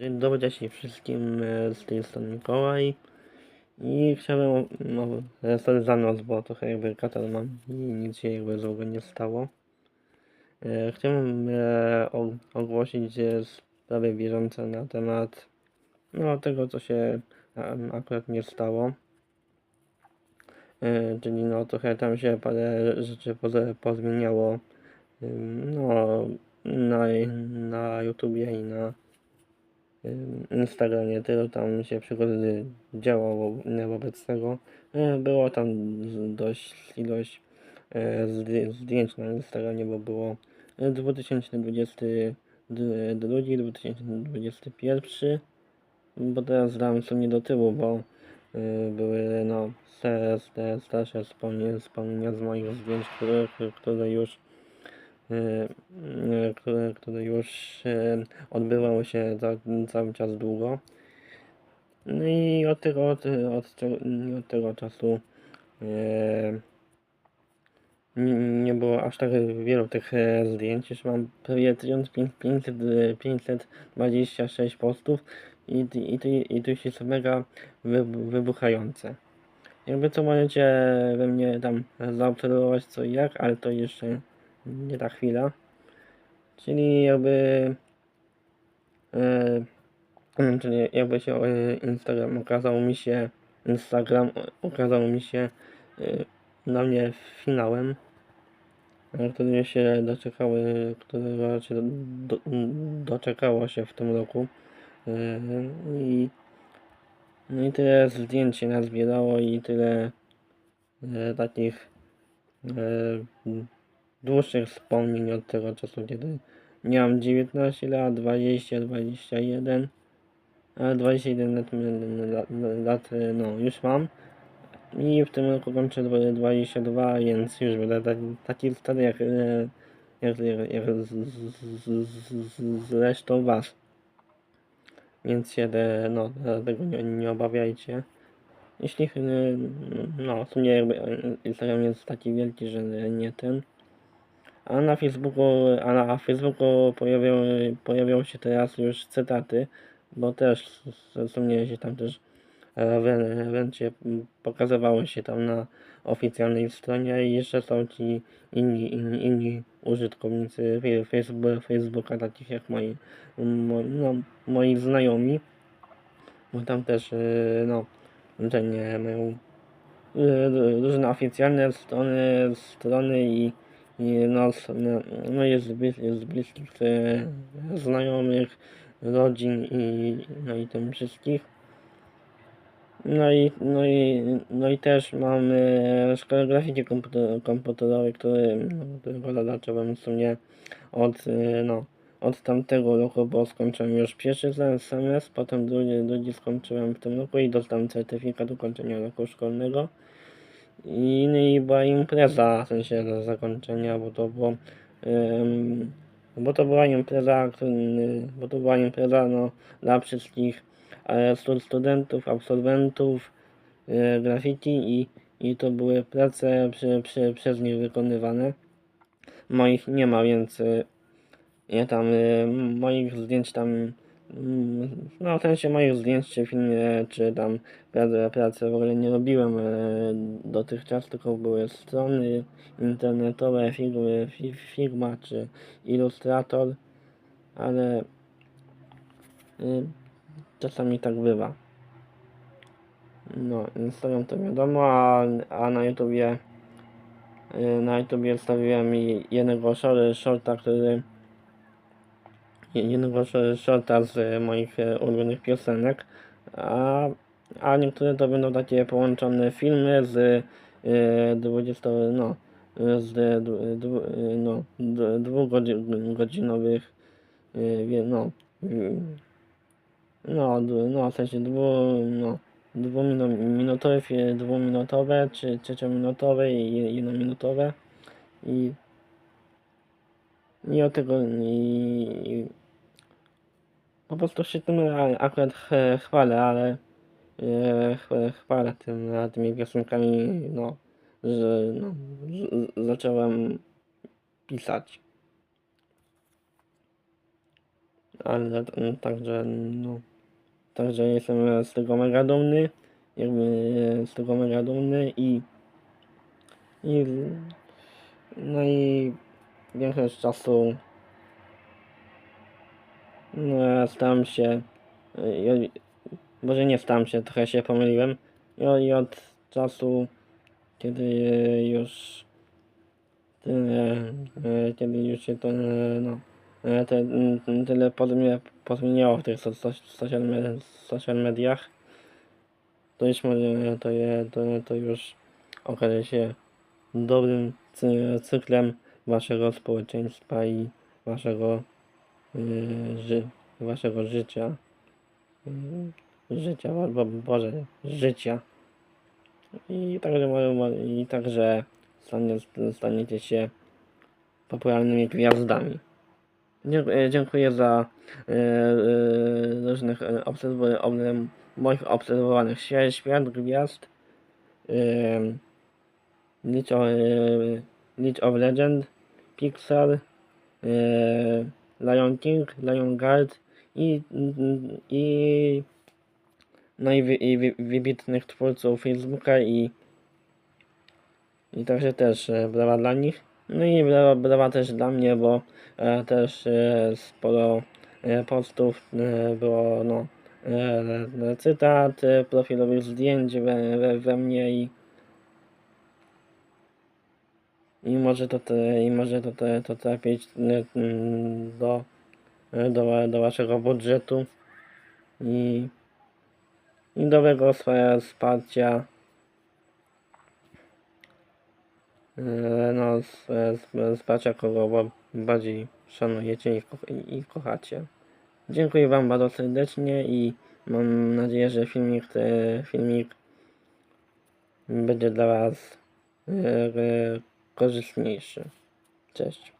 Dzień dobry cześć wszystkim, e, z tej strony Mikołaj i chciałbym, no, sorry za noc, bo trochę jakby katar mam i nic się jakby złego nie stało. E, chciałbym e, ogłosić e, sprawy bieżące na temat no, tego, co się em, akurat nie stało. E, czyli no trochę tam się parę rzeczy poze- pozmieniało no, na, na YouTubie i na Instagramie, tyle tam się przygody działo wo- wobec tego. E, Było tam dość ilość zdję- zdjęć na Instagramie, bo było e, 2022, 2021, bo teraz dam sobie do tyłu, bo y, były no te, te starsze wspomnienia, wspomnienia z moich zdjęć, które, które już y, y, które, które już y, odbywały się cały czas długo. No i od tego, od, od, od tego czasu y, nie, było aż tak wielu tych e, zdjęć. Już mam prawie 1500, e, 526 postów i, i, i, i to jest mega wy, wybuchające. Jakby co możecie we mnie tam zaobserwować co i jak, ale to jeszcze nie ta chwila. Czyli jakby e, czyli jakby się e, Instagram okazał mi się Instagram okazał mi się e, dla mnie finałem e, które się doczekały, którego się do, do, doczekało się w tym roku. E, I, no i tyle zdjęć się nazbierało i tyle e, takich e, dłuższych wspomnień od tego czasu, kiedy miałem 19 lat, 20, 21, ale 21 lat, lat, lat e, no już mam. I w tym roku kończę dwa- 22, więc już będę taki, taki stary jak, e, jak, jak, jak z, z, z, z, resztą was. Więc się no, tego nie, nie obawiajcie. Jeśli, e, no, w sumie jakby Instagram jest taki wielki, że nie ten. A na Facebooku, a na Facebooku pojawią, pojawią się teraz już cytaty, bo też sumie się tam też e, wręcz się pokazywały się tam na oficjalnej stronie i jeszcze są ci inni, inni, inni użytkownicy Facebooka, takich jak moi, mo, no, moi znajomi, bo tam też, e, no, nie mają e, różne oficjalne strony, strony i, i no, s- no, no jest, jest bliskich e, znajomych, rodzin i, no i tym wszystkich. No i, no i, no i też mam e, szkołę grafiki komputer, komputerowej, który, no, którego zacząłem w sumie od, e, no, od tamtego roku, bo skończyłem już pierwszy sem- semestr, potem drugi, drugi skończyłem w tym roku i dostałem certyfikat ukończenia roku szkolnego. I, i była impreza, w sensie za zakończenia, bo to było, em, bo to była impreza, bo to była impreza, no, dla wszystkich e, stu- studentów, absolwentów e, graffiti i, i to były prace przy, przy, przez nich wykonywane. Moich nie ma, więc e, ja tam moich zdjęć tam no w sensie moich zdjęć czy filmie, czy tam pracy, pracy w ogóle nie robiłem e, dotychczas, tylko były strony internetowe, firmy, fi, firma czy ilustrator, ale y, czasami tak bywa. No, Instagram to wiadomo, a, a na YouTubie y, na YouTubie wstawiłem jednego shor- shorta, który jednego sh- shorta z moich e, ulubionych piosenek, a, a niektóre to będą takie połączone filmy z e, 20, no, z dwu- no, dwugodzinowych, e, wie- no, no, no, w sensie dwu, no, dwuminutowe, dwuminutowe, czy trzeciominutowe i jednominutowe i i o tego i po prostu się tym akurat ch- chwalę, ale e, ch- chwalę tym, tymi piosenkami, no, że no, z, zacząłem pisać. ale mm, także no, także jestem z tego mega dumny, jakby z tego mega dumny i i no i większość czasu no, ja staram się może nie staram się, trochę się pomyliłem. I, i od czasu kiedy już e, kiedy już się to, no, e, te, tyle pozmie- pozmieniało w tych so, so, social, me- social mediach, to już może, to, je, to, to już okaże się dobrym cy, cyklem waszego społeczeństwa i waszego, ży, waszego życia, y, życia, bo, bo, Boże, życia. I także, i także stanie, staniecie się popularnymi gwiazdami. Dziękuję, dziękuję za różnych obserw- ob, moich obserwowanych świat, gwiazd. League, of, League of Legend, Pixar, Lion King, Lion Guard i, i, no i, wy, i wy, wybitnych twórców Facebooka i i także też e, brawa dla nich. No i brawa, brawa też dla mnie, bo e, też e, sporo e, postów e, było no, e, cytat, e, profilowych zdjęć we, we, we mnie i i może to, te, i może to, te, to trafić mm, do, e, do, do waszego budżetu i, i dobrego wsparcia. E, no, z kogo ba- bardziej szanujecie i, ko- i, kochacie. Dziękuję Wam bardzo serdecznie i mam nadzieję, że filmik, te, filmik będzie dla Was e, korzystniejszy. Cześć.